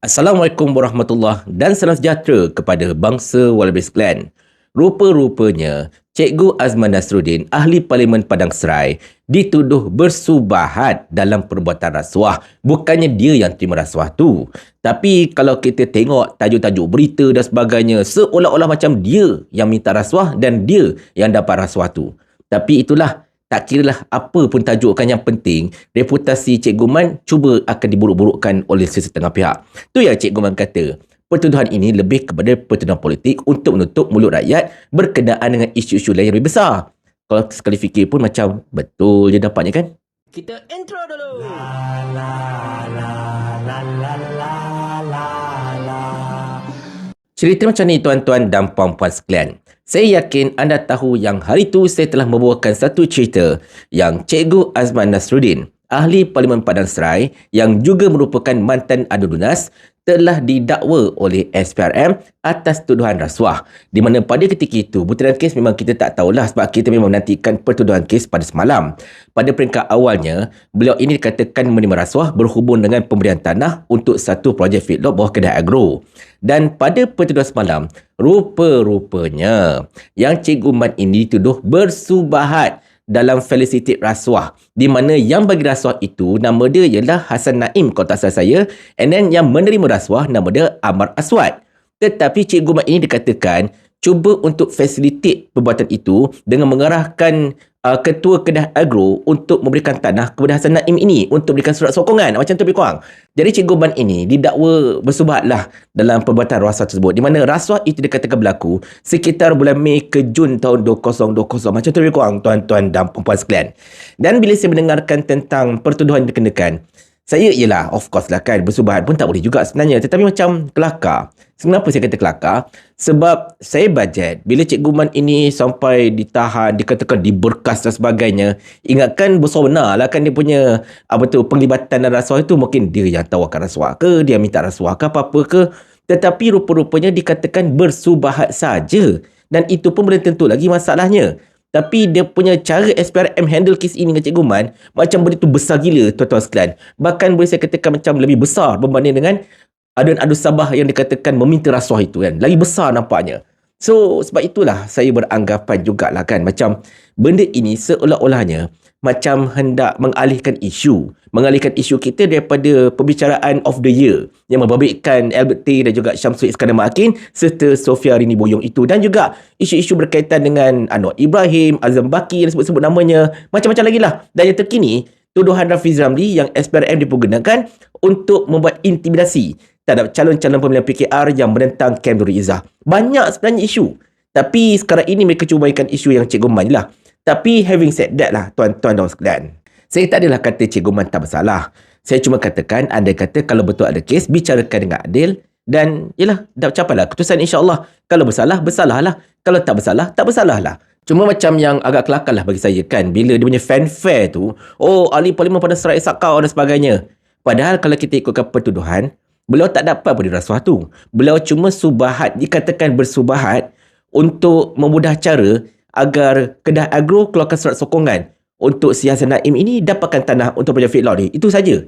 Assalamualaikum warahmatullahi dan salam sejahtera kepada bangsa Wallabies Clan. Rupa-rupanya, Cikgu Azman Nasruddin, ahli Parlimen Padang Serai, dituduh bersubahat dalam perbuatan rasuah. Bukannya dia yang terima rasuah tu. Tapi kalau kita tengok tajuk-tajuk berita dan sebagainya, seolah-olah macam dia yang minta rasuah dan dia yang dapat rasuah tu. Tapi itulah tak kiralah apa pun tajukan yang penting, reputasi Cikgu Man cuba akan diburuk-burukkan oleh sesetengah pihak. Tu yang Cikgu Man kata, pertuduhan ini lebih kepada pertuduhan politik untuk menutup mulut rakyat berkenaan dengan isu-isu lain yang lebih besar. Kalau sekali fikir pun macam betul je dapatnya kan? Kita intro dulu. La la la la la la la la. Cerita macam ni tuan-tuan dan puan-puan sekalian. Saya yakin anda tahu yang hari itu saya telah membawakan satu cerita yang Cikgu Azman Nasruddin, ahli Parlimen Padang Serai yang juga merupakan mantan adu dunas telah didakwa oleh SPRM atas tuduhan rasuah. Di mana pada ketika itu, butiran kes memang kita tak tahulah sebab kita memang menantikan pertuduhan kes pada semalam. Pada peringkat awalnya, beliau ini dikatakan menerima rasuah berhubung dengan pemberian tanah untuk satu projek feedlot bawah kedai agro. Dan pada pertuduhan semalam, rupa-rupanya yang Cikgu Mat ini dituduh bersubahat dalam felicitate rasuah di mana yang bagi rasuah itu nama dia ialah Hasan Naim kalau tak salah saya and then yang menerima rasuah nama dia Amar Aswad. Tetapi Cikgu Mat ini dikatakan cuba untuk facilitate perbuatan itu dengan mengarahkan uh, ketua kedah agro untuk memberikan tanah kepada Hasan Naim ini untuk berikan surat sokongan macam tu lebih kurang. Jadi Cikgu Ban ini didakwa bersubahatlah dalam perbuatan rasuah tersebut di mana rasuah itu dikatakan berlaku sekitar bulan Mei ke Jun tahun 2020 macam tu lebih kurang tuan-tuan dan puan sekalian. Dan bila saya mendengarkan tentang pertuduhan dikenakan saya ialah of course lah kan bersubahat pun tak boleh juga sebenarnya tetapi macam kelakar. Kenapa saya kata kelakar? Sebab saya bajet bila Cikgu Man ini sampai ditahan, dikatakan diberkas dan sebagainya. Ingatkan besar benar lah kan dia punya apa tu penglibatan dan rasuah itu mungkin dia yang tawarkan rasuah ke, dia minta rasuah ke apa-apa ke. Tetapi rupa-rupanya dikatakan bersubahat saja. Dan itu pun belum tentu lagi masalahnya. Tapi dia punya cara SPRM handle kes ini dengan Cikgu Man macam begitu besar gila tuan-tuan sekalian. Bahkan boleh saya katakan macam lebih besar berbanding dengan aduan adu sabah yang dikatakan meminta rasuah itu kan. Lagi besar nampaknya. So sebab itulah saya beranggapan jugalah kan macam benda ini seolah-olahnya macam hendak mengalihkan isu. Mengalihkan isu kita daripada pembicaraan of the year yang membabitkan Albert T dan juga Syamsul Iskandar Makin serta Sofia Rini Boyong itu. Dan juga isu-isu berkaitan dengan Anwar Ibrahim, Azam Baki yang sebut-sebut namanya. Macam-macam lagi lah. Dan yang terkini, tuduhan Rafiz Ramli yang SPRM dipergunakan untuk membuat intimidasi terhadap calon-calon pemilihan PKR yang menentang Kem Nuri Izzah. Banyak sebenarnya isu. Tapi sekarang ini mereka cuba mainkan isu yang Cikgu Man lah. Tapi having said that lah tuan-tuan dan sekalian. Saya tak adalah kata Cikgu Man tak bersalah. Saya cuma katakan anda kata kalau betul ada kes bicarakan dengan adil dan yalah dah capailah keputusan insya-Allah. Kalau bersalah bersalahlah. Kalau tak bersalah tak bersalahlah. Cuma macam yang agak kelakar lah bagi saya kan bila dia punya fanfare tu oh ahli parlimen pada serai sakau dan sebagainya. Padahal kalau kita ikutkan pertuduhan beliau tak dapat beri rasuah tu. Beliau cuma subahat dikatakan bersubahat untuk memudah cara agar Kedah Agro keluarkan surat sokongan untuk si Hasan Naim ini dapatkan tanah untuk projek feedlot ni. Itu saja.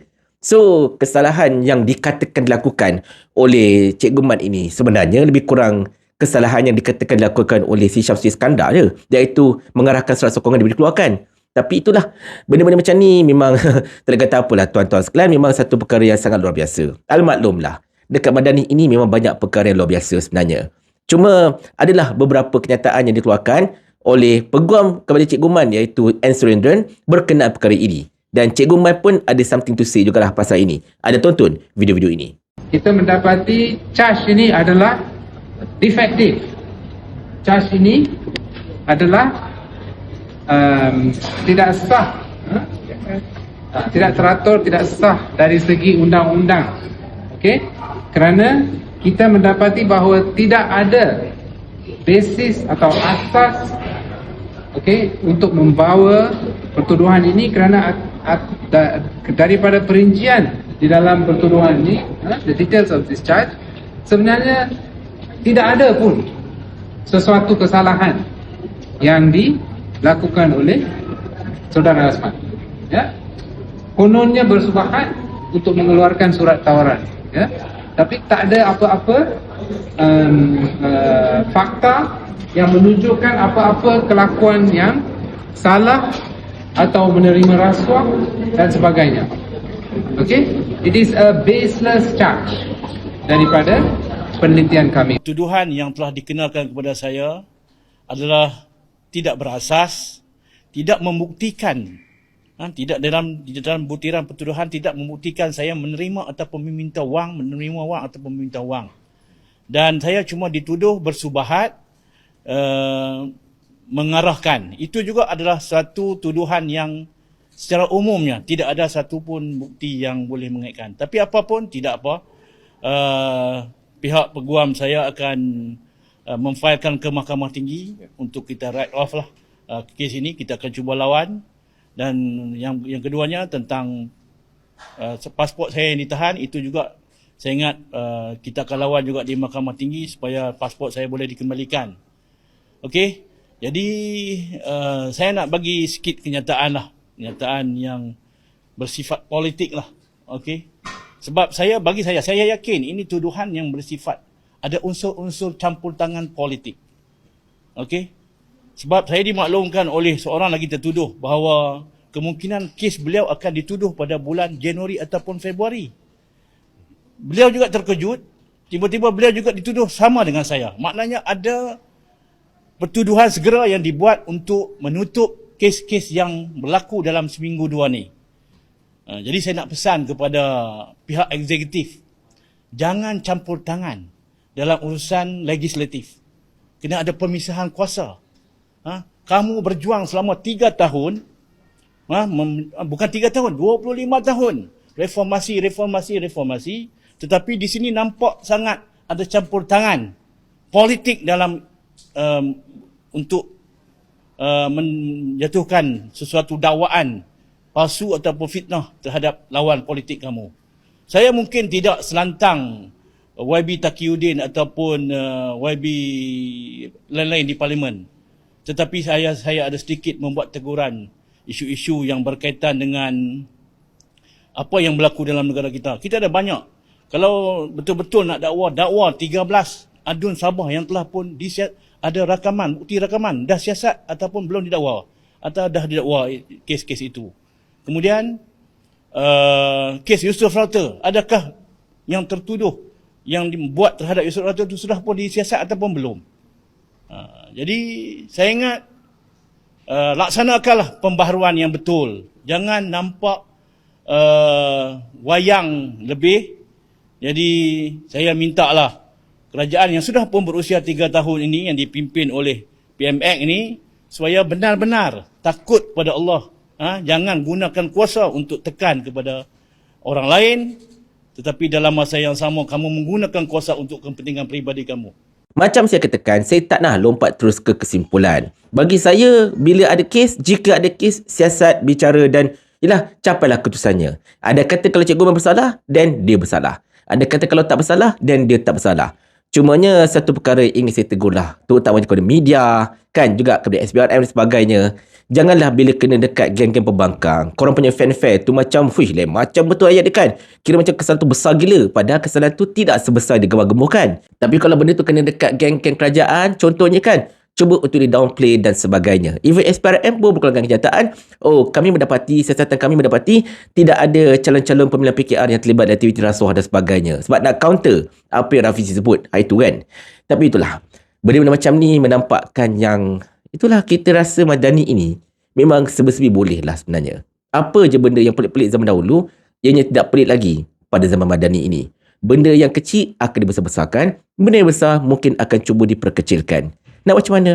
So, kesalahan yang dikatakan dilakukan oleh Cikgu Mat ini sebenarnya lebih kurang kesalahan yang dikatakan dilakukan oleh si Syamsi Iskandar je. Iaitu mengarahkan surat sokongan diberi keluarkan. Tapi itulah, benda-benda macam ni memang tak kata apalah tuan-tuan sekalian. Memang satu perkara yang sangat luar biasa. Al-maklumlah. Dekat Madani ini memang banyak perkara yang luar biasa sebenarnya. Cuma adalah beberapa kenyataan yang dikeluarkan oleh peguam kepada Cikgu Man iaitu N. Surendran berkenaan perkara ini. Dan Cikgu Man pun ada something to say jugalah pasal ini. Ada tonton video-video ini. Kita mendapati charge ini adalah defective. Charge ini adalah um, tidak sah. Tidak teratur, tidak sah dari segi undang-undang. Okey? Kerana kita mendapati bahawa tidak ada basis atau asas okey untuk membawa pertuduhan ini kerana daripada perincian di dalam pertuduhan ini uh, the details of this charge sebenarnya tidak ada pun sesuatu kesalahan yang dilakukan oleh saudara Asman ya. Kononnya bersubahat untuk mengeluarkan surat tawaran ya. Tapi tak ada apa-apa um, uh, fakta yang menunjukkan apa-apa kelakuan yang salah atau menerima rasuah dan sebagainya. Okay, it is a baseless charge daripada penelitian kami. tuduhan yang telah dikenalkan kepada saya adalah tidak berasas, tidak membuktikan, ha, tidak dalam dalam butiran pertuduhan tidak membuktikan saya menerima ataupun meminta wang, menerima wang ataupun meminta wang. Dan saya cuma dituduh bersubahat uh, mengarahkan. Itu juga adalah satu tuduhan yang secara umumnya tidak ada satu pun bukti yang boleh mengaitkan. Tapi apapun tidak apa. Uh, pihak peguam saya akan uh, memfailkan ke Mahkamah Tinggi untuk kita write off lah uh, kes ini kita akan cuba lawan dan yang yang keduanya tentang uh, pasport saya yang ditahan itu juga saya ingat uh, kita akan lawan juga di Mahkamah Tinggi supaya pasport saya boleh dikembalikan. Okey. Jadi uh, saya nak bagi sikit kenyataan lah, kenyataan yang bersifat politik lah. Okey. Sebab saya bagi saya saya yakin ini tuduhan yang bersifat ada unsur-unsur campur tangan politik. Okey. Sebab saya dimaklumkan oleh seorang lagi tertuduh bahawa kemungkinan kes beliau akan dituduh pada bulan Januari ataupun Februari. Beliau juga terkejut, tiba-tiba beliau juga dituduh sama dengan saya. Maknanya ada pertuduhan segera yang dibuat untuk menutup kes-kes yang berlaku dalam seminggu dua ni. Uh, jadi saya nak pesan kepada pihak eksekutif, jangan campur tangan dalam urusan legislatif. Kena ada pemisahan kuasa. Ha? Kamu berjuang selama tiga tahun? Mem, bukan tiga tahun, 25 tahun. Reformasi, reformasi, reformasi. Tetapi di sini nampak sangat ada campur tangan politik dalam um, untuk uh, menjatuhkan sesuatu dakwaan palsu ataupun fitnah terhadap lawan politik kamu. Saya mungkin tidak selantang YB Taqiyuddin ataupun uh, YB lain-lain di parlimen. Tetapi saya saya ada sedikit membuat teguran isu-isu yang berkaitan dengan apa yang berlaku dalam negara kita. Kita ada banyak. Kalau betul-betul nak dakwa, dakwa 13 adun Sabah yang telah pun disiat, ada rakaman, bukti rakaman, dah siasat ataupun belum didakwa atau dah didakwa kes-kes itu. Kemudian uh, kes Yusuf Rauter, adakah yang tertuduh yang dibuat terhadap Yusuf Rauter itu sudah pun disiasat ataupun belum? Uh, jadi saya ingat uh, laksanakanlah pembaharuan yang betul. Jangan nampak uh, wayang lebih. Jadi saya minta lah kerajaan yang sudah pun berusia tiga tahun ini yang dipimpin oleh PMX ini supaya benar-benar takut pada Allah ha, jangan gunakan kuasa untuk tekan kepada orang lain tetapi dalam masa yang sama kamu menggunakan kuasa untuk kepentingan peribadi kamu. Macam saya katakan, saya tak nak lompat terus ke kesimpulan. Bagi saya, bila ada kes, jika ada kes, siasat, bicara dan Yelah, capailah keputusannya. Ada kata kalau cikgu bersalah, then dia bersalah. Ada kata kalau tak bersalah, then dia tak bersalah. Cumanya satu perkara ingin saya tegur lah. Terutamanya kepada media, kan juga kepada SBRM dan sebagainya. Janganlah bila kena dekat geng-geng pembangkang. Korang punya fanfare tu macam, fuish lah, macam betul ayat dia kan. Kira macam kesalahan tu besar gila. Padahal kesalahan tu tidak sebesar digemar-gemurkan. Tapi kalau benda tu kena dekat geng-geng kerajaan, contohnya kan, cuba untuk di downplay dan sebagainya. Even SPRM pun berkelangkan kenyataan, oh kami mendapati, siasatan kami mendapati tidak ada calon-calon pemilihan PKR yang terlibat dalam aktiviti rasuah dan sebagainya. Sebab nak counter apa yang Rafizi sebut. Itu kan. Tapi itulah. Benda-benda macam ni menampakkan yang itulah kita rasa Madani ini memang sebesebi boleh lah sebenarnya. Apa je benda yang pelik-pelik zaman dahulu, ianya tidak pelik lagi pada zaman Madani ini. Benda yang kecil akan dibesar-besarkan, benda yang besar mungkin akan cuba diperkecilkan. Nak macam mana?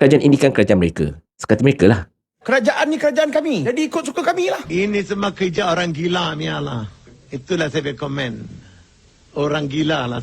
Kerajaan ini kan kerajaan mereka. Sekata mereka lah. Kerajaan ni kerajaan kami. Jadi ikut suka kami lah. Ini semua kerja orang gila ni lah. Itulah saya komen. Orang gila lah.